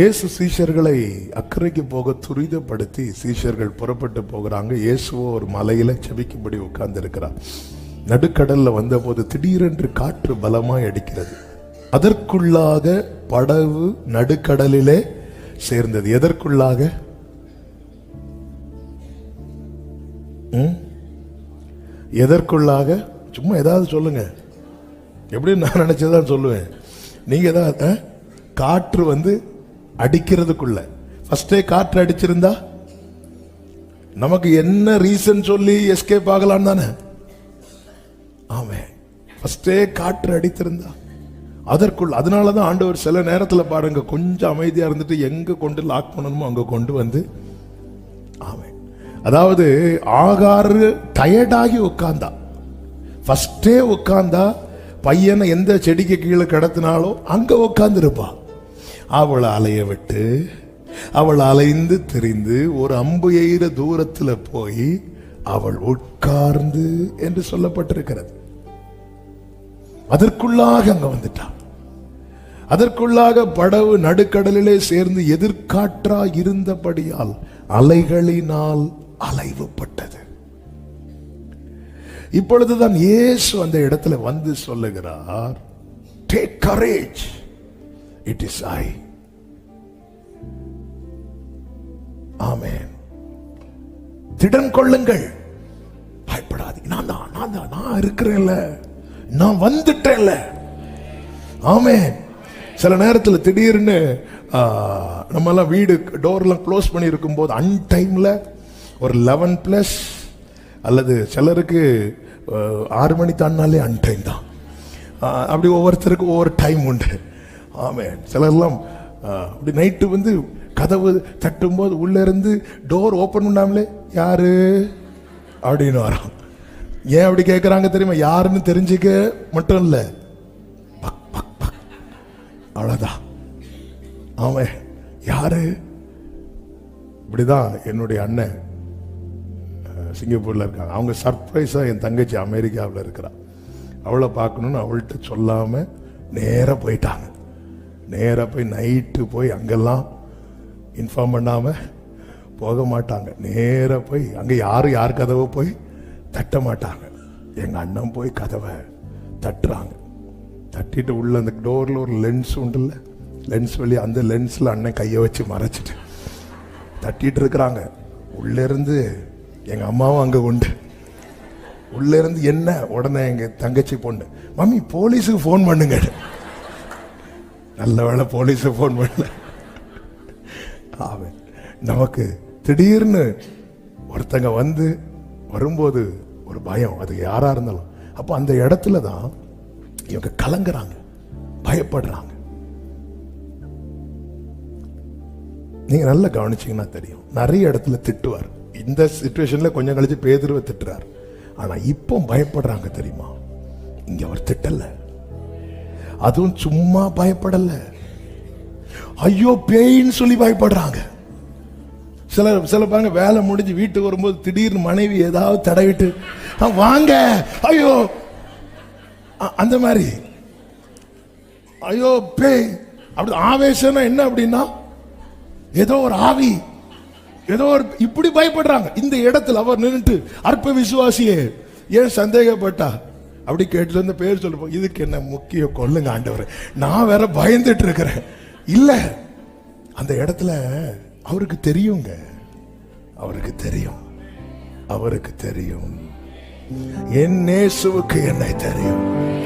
இயேசு சீஷர்களை அக்கறைக்கு போக துரிதப்படுத்தி சீஷர்கள் புறப்பட்டு போகிறாங்க. இயேசுவோ ஒரு மலையில செபிக்கும்படி உட்கார்ந்து இருக்கிறார் நடுக்கடல்ல வந்தபோது திடீரென்று காற்று பலமாய் அடிக்கிறது. அதற்குள்ளாக படவு நடுக்கடலிலே சேர்ந்தது. எதற்குள்ளாக? எதற்குள்ளாக? சும்மா ஏதாவது சொல்லுங்க. எப்படி நான் நினைச்சதான் சொல்லுவேன். நீங்க ஏதாவது காற்று வந்து அடிக்கிறதுக்குள்ள. ஃபர்ஸ்டே காற்று அடிச்சிருந்தா? நமக்கு என்ன ரீசன் சொல்லி எஸ்கேப் ஆகலாம் தானே? ஆமே. ஃபர்ஸ்டே காற்று அடித்திருந்தா. அதற்குள் அதனால தான் ஆண்டவர் சில நேரத்தில் பாருங்க கொஞ்சம் அமைதியாக இருந்துட்டு எங்கே கொண்டு லாக் பண்ணணுமோ அங்கே கொண்டு வந்து ஆமே. அதாவது ஆகாரு டயர்டாகி உட்காந்தா ஃபஸ்ட்டே உட்காந்தா பையனை எந்த செடிக்கு கீழே கிடத்தினாலும் அங்கே உட்காந்துருப்பான் அவளை அலைய விட்டு அவள் அலைந்து தெரிந்து ஒரு அம்பு எய்த தூரத்தில் போய் அவள் உட்கார்ந்து என்று சொல்லப்பட்டிருக்கிறது. அதற்குள்ளாக அங்க வந்துட்டான் அதற்குள்ளாக படவு நடுக்கடலிலே சேர்ந்து எதிர்காற்றா இருந்தபடியால் அலைகளினால் அலைவுப்பட்டது இப்பொழுதுதான் இயேசு அந்த இடத்துல வந்து சொல்லுகிறார் take courage it is I ஆமேன் திடன் கொள்ளுங்கள். பயப்படாது நான் தான் நான் தான் நான் இருக்கிறேன்ல. நான் வந்துட்டேன்ல. ஆமேன் சில நேரத்தில் திடீர்னு நம்மலாம் நம்மெல்லாம் வீடு டோர்லாம் க்ளோஸ் பண்ணி இருக்கும்போது டைமில் ஒரு லெவன் ப்ளஸ் அல்லது சிலருக்கு ஆறு மணி தாண்டினாலே அன்டைம் தான். அப்படி ஒவ்வொருத்தருக்கும் ஒவ்வொரு டைம் உண்டு. ஆமென். சிலர்லாம் அப்படி நைட்டு வந்து கதவு தட்டும்போது உள்ளே இருந்து டோர் ஓப்பன் பண்ணாமலே யாரு? அப்படின்னு வரோம் ஏன் அப்படி கேட்குறாங்க தெரியுமா? யாருன்னு தெரிஞ்சுக்க மட்டும் இல்லை. பக் பக் பக். அவ்வளோதான் அவன் யாரு? இப்படிதான் என்னுடைய அண்ணன் சிங்கப்பூரில் இருக்காங்க. அவங்க சர்ப்ரைஸாக என் தங்கச்சி அமெரிக்காவில் இருக்கிறா. அவளை பார்க்கணுன்னு அவள்கிட்ட சொல்லாமல் நேராக போயிட்டாங்க. நேராக போய் நைட்டு போய் அங்கெல்லாம் இன்ஃபார்ம் பண்ணாமல் போக மாட்டாங்க. நேராக போய் அங்கே யாரும் யார் கதவை போய் தட்ட மாட்டாங்க. எங்கள் அண்ணன் போய் கதவை தட்டுறாங்க. தட்டிட்டு உள்ள அந்த டோரில் ஒரு லென்ஸ் உண்டுல்ல லென்ஸ் வழி அந்த லென்ஸில் அண்ணன் கையை வச்சு மறைச்சிட்டு தட்டிட்டு இருக்கிறாங்க. உள்ளேருந்து எங்கள் அம்மாவும் அங்கே உண்டு. உள்ளேருந்து என்ன? உடனே எங்கள் தங்கச்சி பொண்ணு மம்மி போலீஸுக்கு ஃபோன் பண்ணுங்க. நல்ல வேளை போலீஸை ஃபோன் பண்ணல. ஆமென். நமக்கு திடீர்னு ஒருத்தங்க வந்து வரும்போது ஒரு பயம். அது யாரா இருந்தாலும். அப்போ அந்த இடத்துல தான் இவங்க கலங்குறாங்க. பயப்படுறாங்க. நீங்க நல்லா கவனிச்சீங்கன்னா தெரியும். நிறைய இடத்துல திட்டுவார். இந்த சுச்சுவேஷன்ல கொஞ்சம் கழிச்சு பேதுருவை திட்டுறார். ஆனா இப்போ பயப்படுறாங்க தெரியுமா? இங்க அவர் திட்டலை. அதுவும் சும்மா பயப்படல. ஐயோ பேயின்னு சொல்லி பயப்படுறாங்க. சில சில பாருங்க வேலை முடிஞ்சு வீட்டுக்கு வரும்போது திடீர்னு மனைவி ஏதாவது தடவிட்டு "ஆ, வாங்க. ஐயோ அந்த மாதிரி. ஐயோ பேய். அப்படி ஆவேசம்னா என்ன அப்படின்னா ஏதோ ஒரு ஆவி. ஏதோ ஒரு இப்படி பயப்படுறாங்க. இந்த இடத்துல அவர் நின்றுட்டு அற்ப விசுவாசியே ஏன் சந்தேகப்பட்டா? அப்படி கேட்டு வந்து பேர் சொல்லுவோம் இதுக்கு என்ன முக்கிய கொல்லுங்க ஆண்டவர். நான் வேற பயந்துட்டு இருக்கிறேன். இல்லை அந்த இடத்துல அவருக்கு தெரியுங்க. அவருக்கு தெரியும். அவருக்கு தெரியும். என் நேசுவுக்கு என்னை தெரியும்.